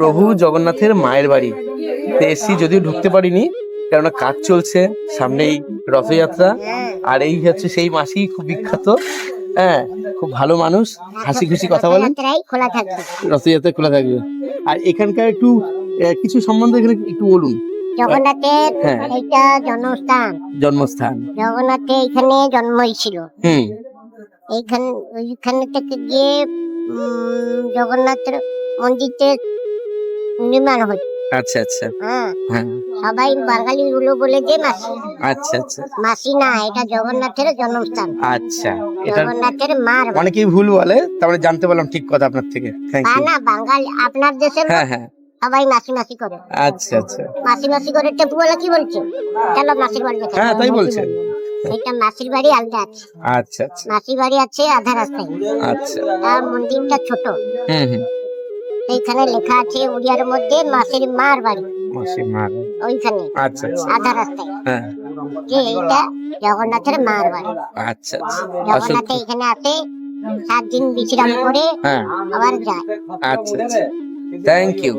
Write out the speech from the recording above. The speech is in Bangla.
প্রভু জগন্নাথের মায়ের বাড়ি। তো এসছি যদিও ঢুকতে পারিনি কেননা কাজ চলছে সামনেই রথযাত্রা আর এই হচ্ছে সেই মাসি খুব বিখ্যাত। হ্যাঁ খুব ভালো মানুষ হাসি খুশি কথা থাকবে। রথযাত্রা খোলা থাকবে। আর এখানকার একটু কিছু সম্বন্ধে এখানে একটু বলুন। জগন্নাথের হ্যাঁ। জন্মস্থান। জন্মস্থান। জগন্নাথের এখানে জন্ম হয়েছিল এইখান ওইখানে থেকে গিয়ে জগন্নাথের মন্দিরতে নির্মাণ হচ্ছে। আচ্ছা আচ্ছা। হ্যাঁ। হ্যাঁ। সবাই বাঙালি গুলো বলে যে মাসি। আচ্ছা আচ্ছা। মাসি না এটা জগন্নাথের জন্মস্থান। আচ্ছা এটা জগন্নাথের মার বাড়ি। অনেকেই ভুল বলে তারপরে জানতে পারলাম ঠিক কথা আপনার থেকে। থ্যাংক ইউ না বাঙালি আপনার দেশের হ্যাঁ হ্যাঁ। সবাই মাসি মাসি করে। আচ্ছা আচ্ছা। মাসি মাসি করে টেপু বলে কি বলছে? চলো মাসির বাড়ি। হ্যাঁ তাই বলছে। এটা মাসির বাড়ি আলাদা আছে। আচ্ছা আচ্ছা। মাসির বাড়ি আছে আধা রাস্তায়। আচ্ছা। আর মন্দিরটা ছোট। হুম হুম। এইখানে লেখা আছে উড়িয়ার মধ্যে মাসির মার বাড়ি। মাসির মার ওইখানে। আচ্ছা আচ্ছা। আধা রাস্তায়। হ্যাঁ। যে এইটা জগন্নাথের মার বাড়ি। আচ্ছা আচ্ছা। জগন্নাথ এখানে আসে সাত দিন বিশ্রাম করে হ্যাঁ আবার যায়। আচ্ছা আচ্ছা। Thank you